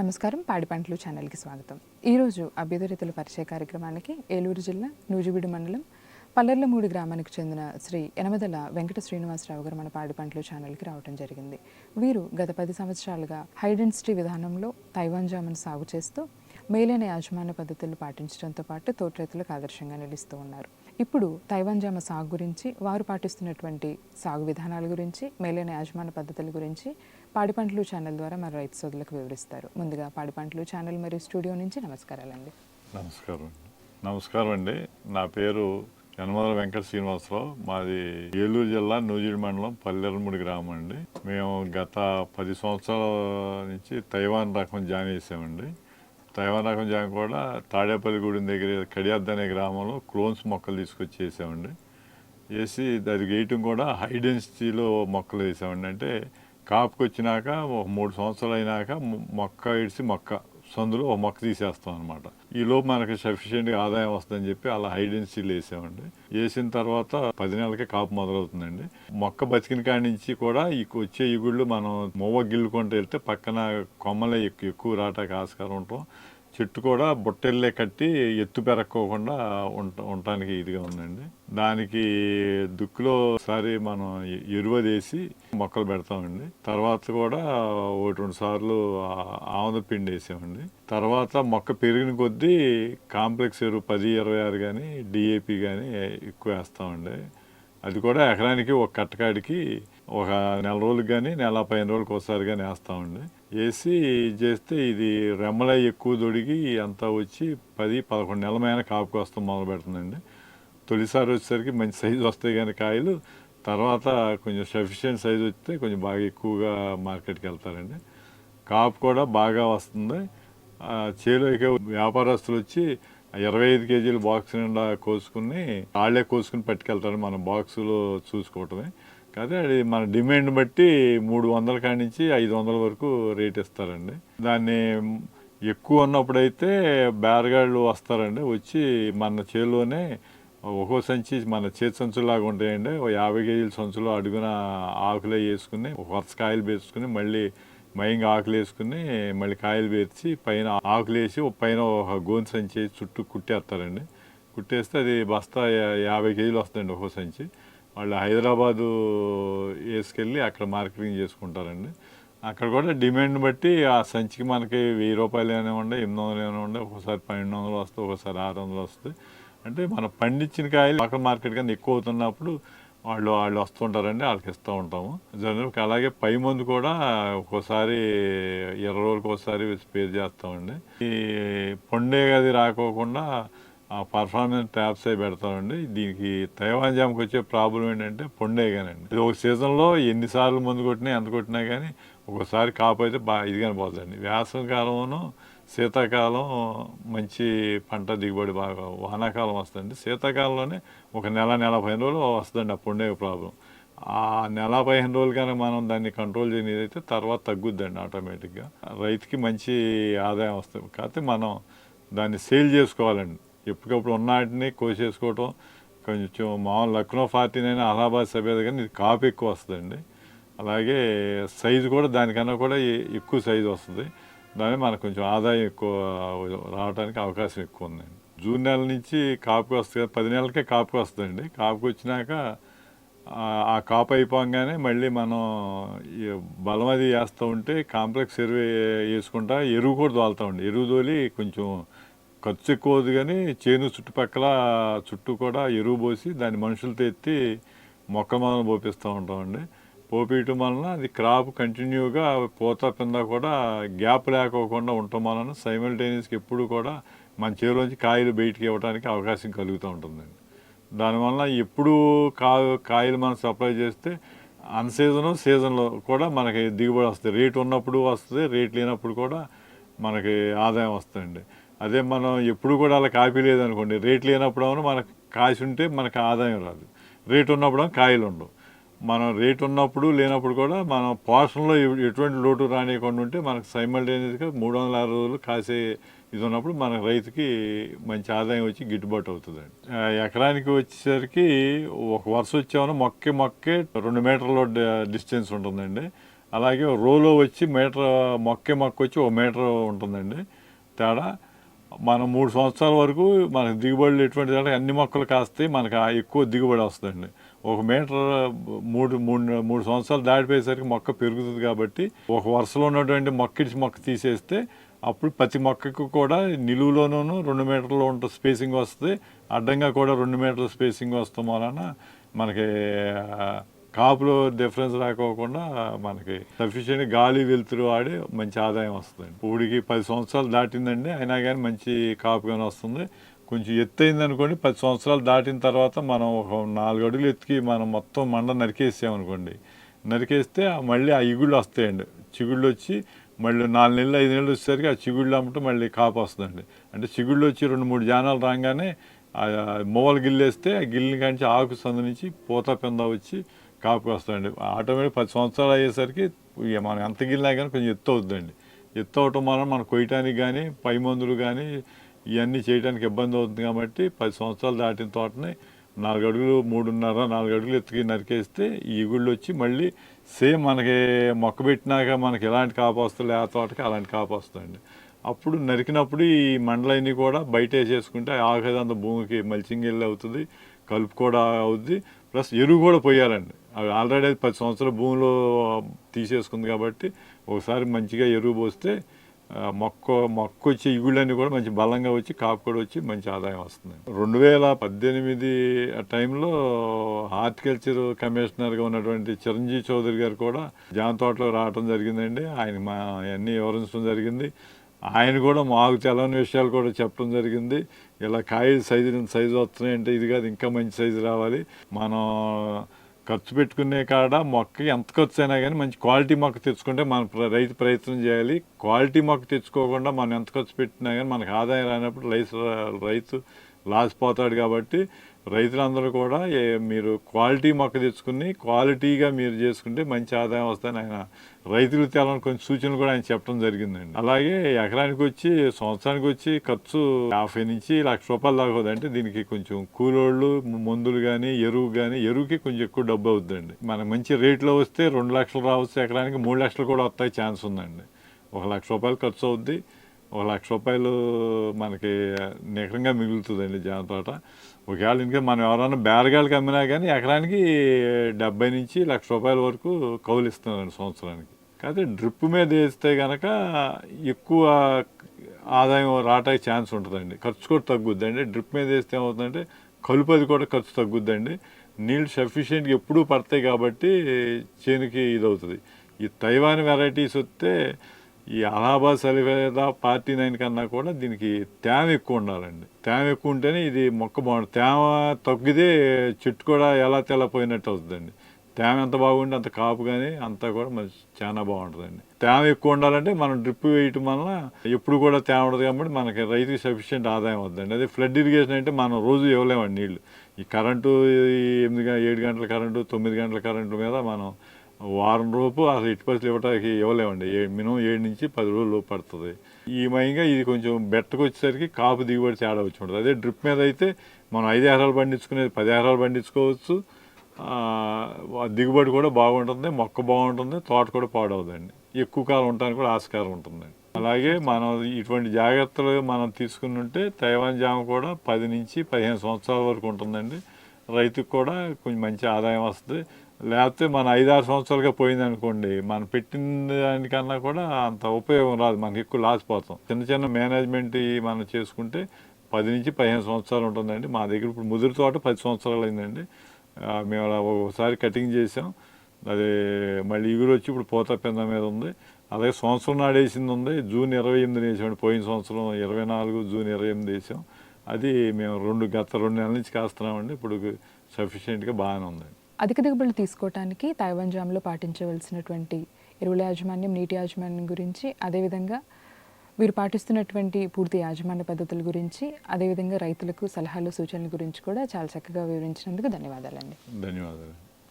నమస్కారం పాడి పంటలు ఛానల్కి స్వాగతం. ఈరోజు అభ్యర్థితుల పరిచయ కార్యక్రమానికి ఏలూరు జిల్లా నూజివీడు మండలం పల్లెర్లమూడి గ్రామానికి చెందిన శ్రీ ఎనమదల వెంకట శ్రీనివాసరావు గారు మన పాడి పంటలు ఛానల్కి రావడం జరిగింది. వీరు గత పది సంవత్సరాలుగా హైడెన్సిటీ విధానంలో తైవాన్ జామను సాగు చేస్తూ మేలైన యాజమాన్య పద్ధతులు పాటించడంతో పాటు తోట రైతులకు ఆదర్శంగా నిలుస్తూ ఉన్నారు. ఇప్పుడు తైవాన్ జామ సాగు గురించి వారు పాటిస్తున్నటువంటి సాగు విధానాల గురించి మేలైన యాజమాన్య పద్ధతుల గురించి పాడి పంటలు ఛానల్ ద్వారా మరి రైతు సోదరులకు వివరిస్తారు. ముందుగా పాడి పంటలు ఛానల్ మరియు స్టూడియో నుంచి నమస్కారాలండి. నమస్కారం అండి. నమస్కారం అండి. నా పేరు యనమల వెంకట శ్రీనివాసరావు. మాది ఏలూరు జిల్లా నూజిడి మండలం పల్లెరముడి గ్రామం అండి. మేము గత పది సంవత్సరాల నుంచి తైవాన్ రకం జాయిన్ చేసామండి. తైవాన్ రకం జాయిన్ కూడా తాడేపల్లిగూడెం దగ్గర కడియాద్ అనే గ్రామంలో క్లోన్స్ మొక్కలు తీసుకొచ్చి చేసామండి. వేసి దానికి వేయటం కూడా హై డెన్సిటీలో మొక్కలు వేసామండి. అంటే కాపుకి వచ్చినాక ఒక మూడు సంవత్సరాలు అయినాక మొక్క ఇడిసి మొక్క సందులో ఒక మొక్క తీసేస్తాం అనమాట ఈలోపు మనకి సఫిషియెంట్గా ఆదాయం వస్తుందని చెప్పి అలా హైడెన్సీలు వేసామండి. వేసిన తర్వాత పది నెలలకే కాపు మొదలవుతుందండి. మొక్క బతికిన కాడి నుంచి కూడా ఈ వచ్చే ఇగుళ్ళు మనం మొవ్వ గిల్లుకుంటూ వెళ్తే పక్కన కొమ్మలే ఎక్కువ ఎక్కువ రావటానికి ఆస్కారం ఉంటాం. చెట్టు కూడా బొట్టెల్లే కట్టి ఎత్తు పెరక్కోకుండా ఉంట ఉండటానికి ఇదిగా ఉందండి. దానికి దుక్కులో ఒకసారి మనం ఎ- ఎరువు వేసి మొక్కలు పెడతామండి. తర్వాత కూడా ఒకటి రెండు సార్లు ఆ- ఆముద పిండి వేసామండి. తర్వాత మొక్క పెరిగిన కొద్దీ కాంప్లెక్స్ ఎరువు పది ఇరవై ఆరు కానీ డిఏపి కానీ ఎక్కువ వేస్తామండి. అది కూడా ఎకరానికి ఒక కట్టకాడికి ఒక నెల రోజులకు కానీ నెల పదిహేను రోజులకు ఒకసారి కానీ వేస్తామండి వేసి చేస్తే ఇది రెమ్మల ఎక్కువ దొడిగి అంతా వచ్చి పది పదకొండు నెలల మీద కాపుకి వస్తాం మొదలు పెడుతుందండి. తొలిసారి వచ్చేసరికి మంచి సైజు వస్తాయి కానీ కాయలు. తర్వాత కొంచెం సఫిషియెంట్ సైజు వస్తే కొంచెం బాగా ఎక్కువగా మార్కెట్కి వెళ్తారండి. కాపు కూడా బాగా వస్తుంది. చేలోకి వ్యాపారస్తులు వచ్చి ఇరవై ఐదు కేజీల బాక్స్ నిండా కోసుకుని వాళ్ళే కోసుకుని పట్టుకెళ్తారు మన బాక్సులో చూసుకోవటమే. కాదే అది మన డిమాండ్ బట్టి మూడు వందల కాడి నుంచి ఐదు వందల వరకు రేట్ ఇస్తారండి. దాన్ని ఎక్కువ ఉన్నప్పుడైతే బేరగాళ్ళు వస్తారండి. వచ్చి మన చేలోనే ఒక్కో సంచి మన చేతి సంచులాగా ఉంటాయండి. ఓ యాభై కేజీల సంచులో అడుగున ఆకులే వేసుకుని ఒక వరుస కాయలు వేసుకుని మళ్ళీ మయంగా ఆకులు వేసుకుని మళ్ళీ కాయలు పేర్చి పైన ఆకులు వేసి పైన ఒక గోన్ సంచి చుట్టూ కుట్టేస్తారండి. కుట్టేస్తే అది బస్తా యాభై కేజీలు వస్తుందండి ఒక్కో సంచి. వాళ్ళు హైదరాబాదు వేసుకెళ్ళి అక్కడ మార్కెటింగ్ చేసుకుంటారండి. అక్కడ కూడా డిమాండ్ బట్టి ఆ సంచికి మనకి వెయ్యి రూపాయలు ఏమైనా ఎనిమిది వందలు ఏమైనా ఉండే ఒకసారి పన్నెండు వందలు వస్తాయి ఒకసారి ఆరు వందలు వస్తాయి. అంటే మనం పండించిన కాయలు అక్కడ మార్కెట్ కన్నా ఎక్కువ అవుతున్నప్పుడు వాళ్ళు వాళ్ళు వస్తుంటారండి వాళ్ళకి ఇస్తూ ఉంటాము. జనరల్కి అలాగే పై మందు కూడా ఒక్కోసారి ఇరవై రోజులకి ఒకసారి స్పేర్ చేస్తామండి. ఈ పొండే గది రాకోకుండా పర్ఫార్మెన్స్ ట్యాప్స్ అయి పెడతామండి. దీనికి తైవాన్ జామ్కి వచ్చే ప్రాబ్లం ఏంటంటే పొండే కానండి ఇది ఒక సీజన్లో ఎన్నిసార్లు మందు కొట్టినా ఎంత కొట్టినా కానీ ఒకసారి కాపు అయితే బాగా ఇదిగానే పోతుందండి వేసవి కాలంలోనూ శీతాకాలం మంచి పంట దిగుబడి బాగా వానాకాలం వస్తుంది శీతాకాలంలోనే ఒక నెల నెల పదిహేను రోజులు వస్తుందండి ఆ పొండే ప్రాబ్లం ఆ నెల పదిహేను రోజులు కనుక మనం దాన్ని కంట్రోల్ చేయనిది అయితే తర్వాత తగ్గుద్దండి ఆటోమేటిక్గా రైతుకి మంచి ఆదాయం వస్తుంది. కాకపోతే మనం దాన్ని సేల్ చేసుకోవాలండి. ఎప్పటికప్పుడు ఉన్న వాటిని కోసేసుకోవటం కొంచెం మామూలు లక్నో పార్టీనైనా అలహాబాద్ సభ్యత కానీ ఇది కాపు ఎక్కువ వస్తుందండి. అలాగే సైజు కూడా దానికన్నా కూడా ఎక్కువ సైజు వస్తుంది. దాని మనకు కొంచెం ఆదాయం ఎక్కువ రావడానికి అవకాశం ఎక్కువ ఉందండి జూన్ నెల నుంచి కాపుకి వస్తుంది పది నెలలకే కాపుకి వస్తుందండి. కాపుకి వచ్చినాక ఆ- కాపు అయిపోగానే మళ్ళీ మనం బలం అది వేస్తూ ఉంటే కాంప్లెక్స్ ఎరువు వేసుకుంటా ఎరువు కూడా తోలుతామండి ఎరువు తోలి కొంచెం ఖర్చు ఎక్కువ అవుతుంది కానీ చేను చుట్టుపక్కల చుట్టూ కూడా ఎరువు పోసి దాన్ని మనుషులతో ఎత్తి మొక్క మనం పోపిస్తూ ఉంటామండి. పోపించడం వలన అది క్రాప్ కంటిన్యూగా పూత పింద కూడా గ్యాప్ లేకోకుండా ఉండటం వలన సైమల్టేనియస్కి ఎప్పుడు కూడా మన చేలోంచి కాయలు బయటికి ఇవ్వడానికి అవకాశం కలుగుతూ ఉంటుందండి. దానివల్ల ఎప్పుడు కా కాయలు మనం సప్లై చేస్తే అన్ సీజను సీజన్లో కూడా మనకి దిగుబడి వస్తుంది. రేట్ ఉన్నప్పుడు వస్తుంది రేట్ లేనప్పుడు కూడా మనకి ఆదాయం వస్తుందండి. అదే మనం ఎప్పుడు కూడా అలా కాపీ లేదనుకోండి. రేట్ లేనప్పుడు అవును మనకు కాసి ఉంటే మనకు ఆదాయం రాదు. రేట్ ఉన్నప్పుడు కాయలు ఉండవు. మనం రేట్ ఉన్నప్పుడు లేనప్పుడు కూడా మనం పోషణలో ఎటువంటి లోటు రానియకుండా ఉంటే మనకు సైమల్టేనియస్గా మూడు వందల ఆరు రోజులు కాసే ఇది ఉన్నప్పుడు మన రైతుకి మంచి ఆదాయం వచ్చి గిట్టుబాటు అవుతుందండి ఎకరానికి వచ్చేసరికి ఒక వరుస వచ్చామని మొక్కే మొక్కే రెండు మీటర్ల డిస్టెన్స్ ఉంటుందండి. అలాగే రోలో వచ్చి మీటర్ మొక్కే మొక్క వచ్చి ఒక మీటర్ ఉంటుందండి. తేడా మనం మూడు సంవత్సరాల వరకు మనకి దిగుబడులు ఎటువంటి అన్ని మొక్కలు కాస్తాయి మనకు ఆ ఎక్కువ దిగుబడి వస్తుందండి. ఒక మీటర్ మూడు మూడు మూడు సంవత్సరాలు దాటిపోయేసరికి మొక్క పెరుగుతుంది కాబట్టి ఒక వరుసలో ఉన్నటువంటి మొక్కడిచి మొక్క తీసేస్తే అప్పుడు ప్రతి మొక్కకు కూడా నిలువులోనూ రెండు మీటర్లు ఉంట స్పేసింగ్ వస్తుంది. అడ్డంగా కూడా రెండు మీటర్ల స్పేసింగ్ వస్తాం వలన మనకి కాపులో డిఫరెన్స్ రాకోకుండా మనకి సఫిషియెంట్ గాలి వెలుతురు ఆడి మంచి ఆదాయం వస్తుంది. ఊడికి పది సంవత్సరాలు దాటిందండి అయినా కానీ మంచి కాపు కానీ వస్తుంది. కొంచెం ఎత్తు అయింది అనుకోండి పది సంవత్సరాలు దాటిన తర్వాత మనం ఒక నాలుగు అడుగులు ఎత్తుకి మనం మొత్తం మండ నరికేసామనుకోండి నరికేస్తే మళ్ళీ ఆ ఇగుళ్ళు వస్తాయండి. చిగుళ్ళు వచ్చి మళ్ళీ నాలుగు నెలలు ఐదు నెలలు వచ్చేసరికి ఆ చిగుళ్ళు అమ్మటం మళ్ళీ కాపు వస్తుందండి. అంటే చిగుళ్ళు వచ్చి రెండు మూడు జానాలు రాగానే మొవలు గిల్లేస్తే ఆ గిల్లిని కాంచి ఆకు సందు నుంచి పూత పెంద వచ్చి కాపు వస్తాయండి ఆటోమేటిక్ పది సంవత్సరాలు అయ్యేసరికి మనం ఎంత గిల్లినా కానీ కొంచెం ఎత్తు అవుతుందండి ఎత్తు అవటం వలన మనం కొయ్యటానికి కానీ పై మందులు కానీ ఇవన్నీ చేయడానికి ఇబ్బంది అవుతుంది కాబట్టి పది సంవత్సరాలు దాటిన తోటని నాలుగు అడుగులు మూడున్నర నాలుగు అడుగులు ఎత్తుకి నరికేస్తే ఈ ఇగుళ్ళు వచ్చి మళ్ళీ సేమ్ మనకి మొక్క పెట్టినాక మనకి ఎలాంటి కాపు వస్తుంది ఆ తోటకి అలాంటి కాపు వస్తుందండి. అప్పుడు నరికినప్పుడు ఈ మండలన్నీ కూడా బయట వేసేసుకుంటే ఆగదంత భూమికి మల్చింగ్ వెళ్ళి అవుతుంది కలుపు కూడా అవుద్ది ప్లస్ ఎరువు కూడా పోయాలండి. అవి ఆల్రెడీ పది సంవత్సరాలు భూమిలో తీసేసుకుంది కాబట్టి ఒకసారి మంచిగా ఎరువు పోస్తే మొక్క మొక్క వచ్చి ఇగుళ్ళన్నీ కూడా మంచి బలంగా వచ్చి కాపు కూడా వచ్చి మంచి ఆదాయం వస్తుంది. రెండు వేల పద్దెనిమిది టైంలో హార్టికల్చర్ కమిషనర్గా ఉన్నటువంటి చిరంజీవి చౌదరి గారు కూడా జామ తోటలో రావడం జరిగిందండి. ఆయన మా అన్నీ వివరించడం జరిగింది. ఆయన కూడా మాకు తెలవని విషయాలు కూడా చెప్పడం జరిగింది. ఇలా కాయలు సైజు సైజు వస్తున్నాయంటే ఇది కాదు ఇంకా మంచి సైజు రావాలి. మనం ఖర్చు పెట్టుకునే కాడ మొక్క ఎంత ఖర్చు అయినా కానీ మంచి క్వాలిటీ మొక్క తెచ్చుకుంటే మన ప్ర- రైతు ప్రయత్నం చేయాలి. క్వాలిటీ మొక్క తెచ్చుకోకుండా మనం ఎంత ఖర్చు పెట్టినా కానీ మనకు ఆదాయం రానప్పుడు రైతు రైతు లాస్ పోతాడు కాబట్టి రైతులందరూ కూడా మీరు క్వాలిటీ మొక్క తెచ్చుకుని క్వాలిటీగా మీరు చేసుకుంటే మంచి ఆదాయం వస్తుందని ఆయన రైతులు తేలని కొన్ని సూచనలు కూడా ఆయన చెప్పడం జరిగిందండి. అలాగే ఎకరానికి వచ్చి సంవత్సరానికి వచ్చి ఖర్చు యాభై నుంచి లక్ష రూపాయల దాకా అవుతుంది అంటే దీనికి కొంచెం కూలోళ్ళు మందులు కానీ ఎరువు కానీ ఎరువుకి కొంచెం ఎక్కువ డబ్బు అవుతుందండి. మనకు మంచి రేట్లో వస్తే రెండు లక్షలు రావచ్చు ఎకరానికి మూడు లక్షలు కూడా వస్తాయి ఛాన్స్ ఉందండి. ఒక లక్ష రూపాయలు ఖర్చు అవుద్ది. ఒక లక్ష రూపాయలు మనకి నిఖరంగా మిగులుతుందండి జామ తోట ఒకవేళ ఇంకా మనం ఎవరైనా బేరగాళ్ళకి అమ్మినా కానీ ఎకరానికి డెబ్బై నుంచి లక్ష రూపాయల వరకు కౌలు ఇస్తున్నారండి సంవత్సరానికి. కాకపోతే డ్రిప్ మీద వేస్తే కనుక ఎక్కువ ఆదాయం రావటానికి ఛాన్స్ ఉంటుందండి. ఖర్చు కూడా తగ్గుద్దండి. డ్రిప్ మీద వేస్తే ఏమవుతుందంటే కలుపు అది కూడా ఖర్చు తగ్గుద్దండి. నీళ్ళు సఫిషియెంట్గా ఎప్పుడూ పడతాయి కాబట్టి చేనుకి ఇది అవుతుంది ఈ తైవాన్ వెరైటీస్ వస్తే ఈ అలహాబాద్ సలివేద పార్టీ నైన్ కన్నా కూడా దీనికి తేమ ఎక్కువ ఉండాలండి. తేమ ఎక్కువ ఉంటేనే ఇది మొక్క బాగుంటుంది తేమ తగ్గితే చెట్టు కూడా ఎలా తెల్లపోయినట్టు అవుతుందండి. తేమ ఎంత బాగుంటే అంత కాపు కానీ అంతా కూడా మంచి చాలా బాగుంటుందండి. తేమ ఎక్కువ ఉండాలంటే మనం డ్రిప్ వేయటం వలన ఎప్పుడు కూడా తేమ ఉండదు కాబట్టి మనకి రైతుకి సఫిషియెంట్ ఆదాయం వద్దండి. అదే ఫ్లడ్ ఇరిగేషన్ అంటే మనం రోజు ఇవ్వలేమండి నీళ్ళు. ఈ కరెంటు ఎనిమిది ఏడు గంటల కరెంటు తొమ్మిది గంటల కరెంటు మీద మనం వారం రూపు అసలు ఇటు పరిస్థితులు ఇవ్వడానికి ఇవ్వలేమండి. ఏ మినిమం ఏడు నుంచి పది రోజులు లోపు పడుతుంది. ఈ మయంగా ఇది కొంచెం బెట్టకు వచ్చేసరికి కాపు దిగుబడి తేడా వచ్చి ఉంటుంది. అదే డ్రిప్ మీద అయితే మనం ఐదు ఎకరాలు పండించుకునేది పది ఎకరాలు పండించుకోవచ్చు. దిగుబడి కూడా బాగుంటుంది మొక్క బాగుంటుంది తోట కూడా పాడవుదండి ఎక్కువ కాలం ఉండడానికి కూడా ఆస్కారం ఉంటుందండి అలాగే మనం ఇటువంటి జాగ్రత్తలు మనం తీసుకుని ఉంటే తైవాన్ జామ కూడా పది నుంచి పదిహేను సంవత్సరాల వరకు ఉంటుందండి. రైతుకు కూడా కొంచెం మంచి ఆదాయం వస్తుంది. లేకపోతే మన ఐదారు సంవత్సరాలుగా పోయింది అనుకోండి మనం పెట్టిన దానికన్నా కూడా అంత ఉపయోగం రాదు మనకి ఎక్కువ లాస్ పోతాం. చిన్న చిన్న మేనేజ్మెంట్ మనం చేసుకుంటే పది నుంచి పదిహేను సంవత్సరాలు ఉంటుందండి. మా దగ్గర ఇప్పుడు ముదురు తోట పది సంవత్సరాలు అయిందండి. మేము అలా ఒకసారి కటింగ్ చేసాం. అది మళ్ళీ ఇగురు వచ్చి ఇప్పుడు పోత పింద మీద ఉంది. అలాగే సంవత్సరం నాడు వేసింది ఉంది. జూన్ ఇరవై ఎనిమిది వేసామండి. పోయిన సంవత్సరం ఇరవై నాలుగు జూన్ ఇరవై ఎనిమిది వేసాం. అది మేము రెండు గత రెండు నెలల నుంచి కాస్తున్నామండి. ఇప్పుడు సఫిషియెంట్గా బాగానే ఉందండి అధిక దిగుబడులు తీసుకోవటానికి తైవాన్ జామ్లో పాటించవలసినటువంటి ఎరువుల యాజమాన్యం నీటి యాజమాన్యం గురించి అదేవిధంగా వీరు పాటిస్తున్నటువంటి పూర్తి యాజమాన్య పద్ధతుల గురించి అదేవిధంగా రైతులకు సలహాలు సూచనల గురించి కూడా చాలా చక్కగా వివరించినందుకు ధన్యవాదాలండి. ధన్యవాదాలు.